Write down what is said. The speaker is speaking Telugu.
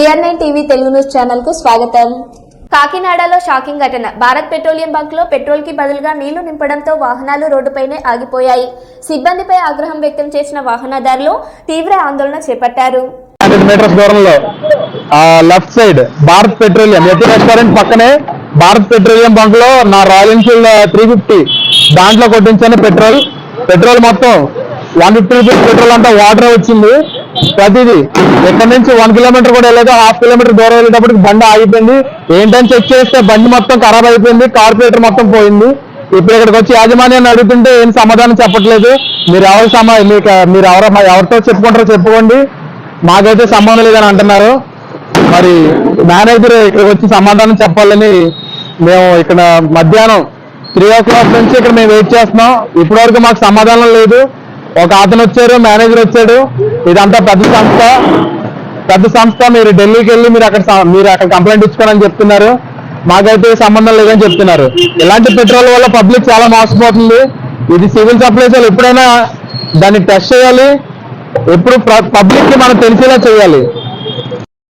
B R nine TV Telugu news ఛానల్కు స్వాగతం. కాకినాడలో షాకింగ్ ఘటన. భారత్ పెట్రోలియం బంక్లో పెట్రోల్కి బదులుగా నీళ్ళు నింపడంతో వాహనాలు రోడ్డుపైనే ఆగిపోయాయి. సిబ్బందిపై ఆగ్రహం వ్యక్తం చేసిన వాహనదారులు తీవ్ర ఆందోళన చేపట్టారు. హండ్రెడ్ మీటర్స్ దూరంలో లెఫ్ట్ సైడ్ భారత్ పెట్రోలియం ఎతి రెస్టారెంట్ పక్కనే భారత్ పెట్రోలియం బంక్లో నా రాయల్ ఎన్ఫీల్డ్ త్రీ ఫిఫ్టీ దాంట్లో కొట్టించాను పెట్రోల్. పెట్రోల్ మొత్తం వన్ ఫిఫ్టీ రూపీస్ పెట్రోల్ అంతా వాటర్ వచ్చింది. ప్రతిదీ. ఇక్కడ నుంచి వన్ కిలోమీటర్ కూడా వెళ్ళలేదు హాఫ్ కిలోమీటర్ దూరం వెళ్ళేటప్పటికి బండి ఆగిపోయింది. ఏంటని చెక్ చేస్తే బండి మొత్తం ఖరాబ్ అయిపోయింది కార్పొరేటర్ మొత్తం పోయింది. ఇప్పుడు ఇక్కడికి వచ్చి యాజమాన్యాన్ని అడుగుతుంటే ఏం సమాధానం చెప్పట్లేదు. మీరు ఎవరు సమా మీకు మీరు ఎవరు ఎవరితో చెప్పుకుంటారో చెప్పుకోండి. మాకైతే సంబంధం లేదని అంటున్నారు. మరి మేనేజర్ ఇక్కడికి వచ్చి సమాధానం చెప్పాలని మేము ఇక్కడ మధ్యాహ్నం త్రీ ఓ క్లాక్ నుంచి ఇక్కడ మేము వెయిట్ చేస్తున్నాం. ఇప్పటి వరకు మాకు సమాధానం లేదు. ఒక అతను వచ్చారు మేనేజర్ వచ్చాడు. ఇదంతా పెద్ద సంస్థ. పెద్ద సంస్థ మీరు ఢిల్లీకి వెళ్ళి మీరు అక్కడ మీరు అక్కడ కంప్లైంట్ ఇచ్చుకోనని చెప్తున్నారు. మాకైతే సంబంధం లేదని చెప్తున్నారు. ఇలాంటి పెట్రోల్ వల్ల పబ్లిక్ చాలా మోసపోతుంది. ఇది సివిల్ సప్లైస్ వాళ్ళు ఎప్పుడైనా దాన్ని టెస్ట్ చేయాలి. ఎప్పుడు పబ్లిక్ మనం తెలిసేలా చేయాలి.